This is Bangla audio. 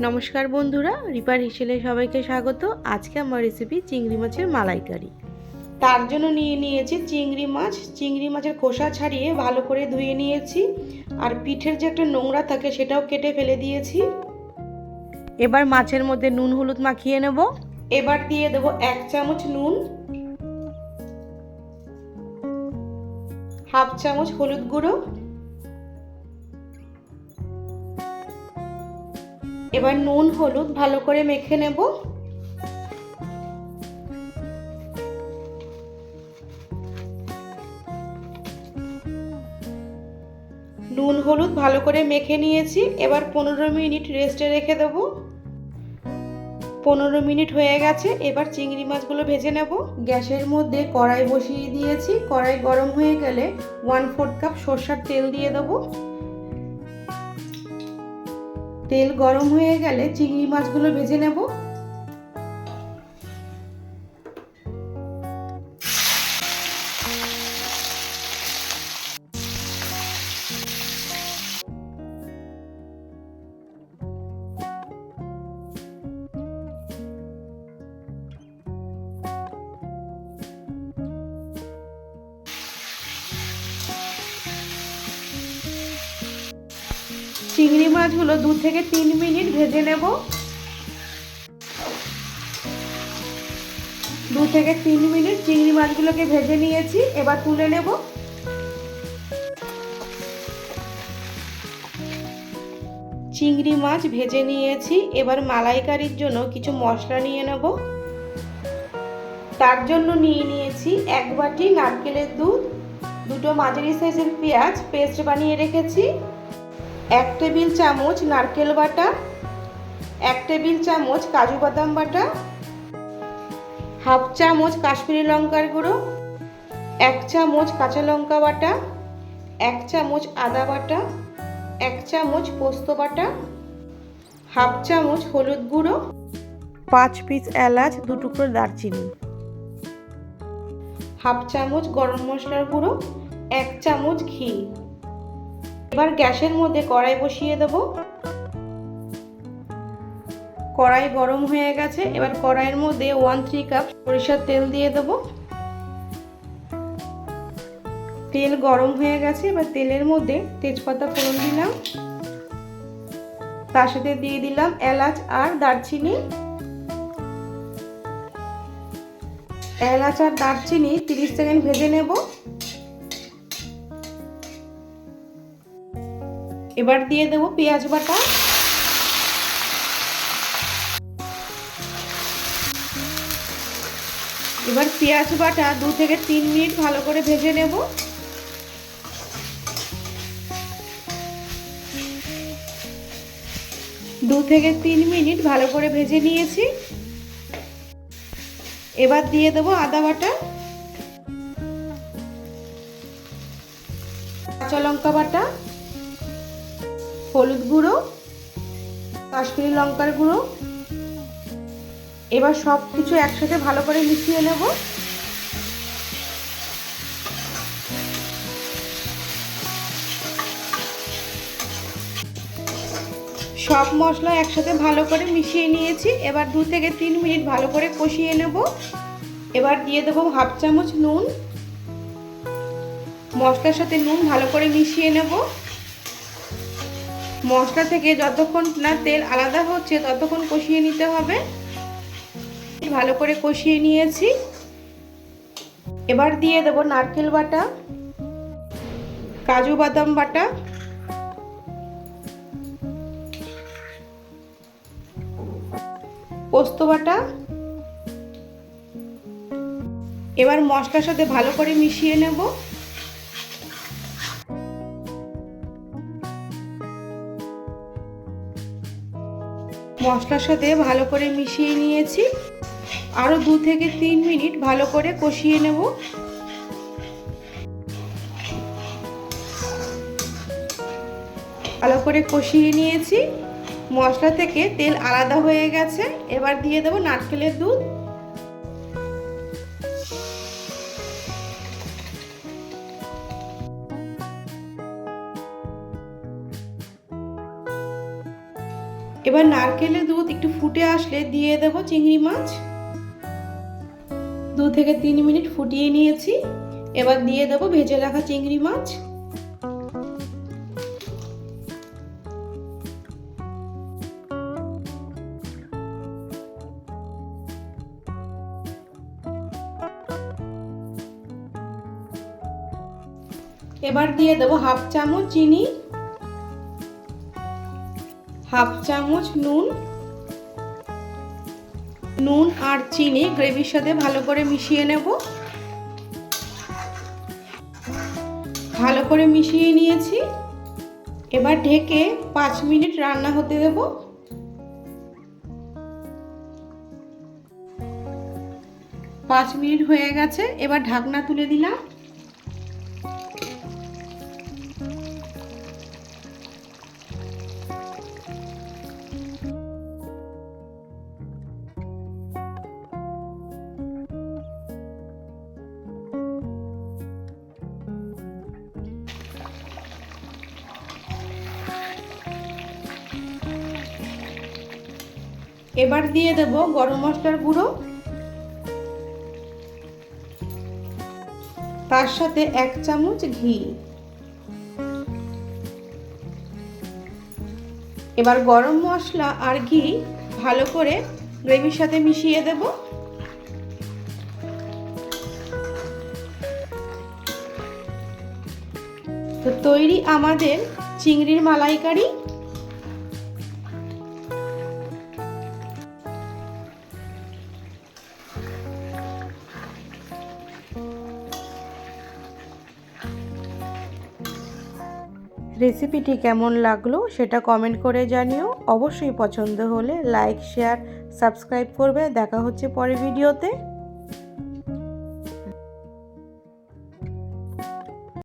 নমস্কার বন্ধুরা, রিপার হিসেলে সবাইকে স্বাগত। আজকে আমার রেসিপি চিংড়ি মাছের মালাইকারি। তার জন্য নিয়ে নিয়েছি চিংড়ি মাছ। চিংড়ি মাছের খোসা ছাড়িয়ে ভালো করে ধুয়ে নিয়েছি। আর পিঠের যে একটা নোংরা থাকে সেটাও কেটে ফেলে দিয়েছি। এবার মাছের মধ্যে নুন, হলুদ মাখিয়ে নেব। এবার দিয়ে দেবো এক চামচ নুন। হাফ চামচ হলুদ গুঁড়ো। এবার নুন, হলুদ ভালো করে মেখে নেব। নুন, হলুদ ভালো করে মেখে নিয়েছি। এবার পনেরো মিনিট রেস্টে রেখে দেবো। পনেরো মিনিট হয়ে গেছে, এবার চিংড়ি মাছগুলো ভেজে নেব। গ্যাসের মধ্যে কড়াই বসিয়ে দিয়েছি। কড়াই গরম হয়ে গেলে ওয়ান ফোর্থ কাপ সর্ষার তেল দিয়ে দেবো। তেল গরম হয়ে গেলে চিংড়ি মাছগুলো ভেজে নেব। চিংড়ি মাছগুলো দু থেকে তিন মিনিট ভেজে নেব। দু থেকে তিন মিনিট চিংড়ি মাছগুলোকে ভেজে নিয়েছি, এবার তুলে নেব। চিংড়ি মাছ ভেজে নিয়েছি, এবার মালাইকারির জন্য কিছু মশলা নিয়ে নেব। তার জন্য নিয়ে নিয়েছি এক বাটি নারকেলের দুধ, দুটো মাঝারি সাইজের পেঁয়াজ, পেস্ট বানিয়ে রেখেছি। এক টেবিল চামচ নারকেল বাটা, এক টেবিল চামচ কাজু বাদাম বাটা, হাফ চামচ কাশ্মীরি লঙ্কার গুঁড়ো, এক চামচ কাঁচা লঙ্কা বাটা, এক চামচ আদা বাটা, এক চামচ পোস্ত বাটা, হাফ চামচ হলুদ গুঁড়ো, পাঁচ পিস এলাচ, দু টুকরো দারচিনি, হাফ চামচ গরম মশলার গুঁড়ো, এক চামচ ঘি। এবার গ্যাসের মধ্যে কড়াই বসিয়ে দেব। কড়াই গরম হয়ে গেছে। এবার কড়াইয়ের মধ্যে ওয়ান থ্রি কাপ সরিষার তেল দিয়ে দেব। তেল গরম হয়ে গেছে। এবার তেলের মধ্যে তেজপাতা ফোড়ন দিলাম। তার সাথে দিয়ে দিলাম এলাচ আর দারচিনি। এলাচ আর দারচিনি তিরিশ সেকেন্ড ভেজে নেব। এবার দিয়ে দেব পেঁয়াজ বাটা। এবার পেঁয়াজ বাটা দু থেকে তিন মিনিট ভালো করে ভেজে নেব। দু থেকে তিন মিনিট ভালো করে ভেজে নিয়েছি। এবার দিয়ে দেবো আদা বাটা। কাঁচা লঙ্কা বাটা। হলুদ গুঁড়ো, কাশ্মীরি লঙ্কার গুঁড়ো। এবার সব কিছু একসাথে ভালো করে মিশিয়ে নেব। সব মশলা একসাথে ভালো করে মিশিয়ে নিয়েছি। এবার দু থেকে তিন মিনিট ভালো করে কষিয়ে নেব। এবার দিয়ে দেবো হাফ চামচ নুন। মশলার সাথে নুন ভালো করে মিশিয়ে নেব। মশলা থেকে যতক্ষণ না তেল আলাদা হচ্ছে, ততক্ষণ কষিয়ে নিতে হবে। ভালো করে কষিয়ে নিয়েছি। এবার দিয়ে দেব নারকেল বাটা, কাজু বাদাম বাটা। পোস্ত বাটা। এবার মশলার সাথে ভালো করে মিশিয়ে নেব। মশলার সাথে ভালো করে মিশিয়ে নিয়েছি। আরও দু থেকে তিন মিনিট ভালো করে কষিয়ে নেব। ভালো করে কষিয়ে নিয়েছি। মশলা থেকে তেল আলাদা হয়ে গেছে। এবার দিয়ে দেবো নারকেলের দুধ। এবার নারকেলের দুধ একটু ফুটে আসলে দিয়ে দেব চিংড়ি মাছ। দু থেকে তিন মিনিট ফুটিয়ে নিয়েছি। এবার দিয়ে দেব ভেজে রাখা চিংড়ি মাছ। এবার দিয়ে দেব হাফ চামচ চিনি। হাফ চামচ নুন নুন আর চিনি গ্রেভির সাথে ভালো করে মিশিয়ে নেব। ভালো করে মিশিয়ে নিয়েছি। এবার ঢেকে পাঁচ মিনিট রান্না হতে দেব। পাঁচ মিনিট হয়ে গেছে, এবার ঢাকনা তুলে দিলাম। এবার দিয়ে দেব গরম মশলার গুঁড়ো। তার সাথে এক চামচ ঘি। এবার গরম মশলা আর ঘি ভালো করে গ্রেভির সাথে মিশিয়ে দেব। তো তৈরি আমাদের চিংড়ির মালাইকারি। রেসিপিটি কেমন লাগল সেটা কমেন্ট করে জানিও। অবশ্যই পছন্দ হলে লাইক শেয়ার সাবস্ক্রাইব করবে। দেখা হচ্ছে পরের ভিডিওতে।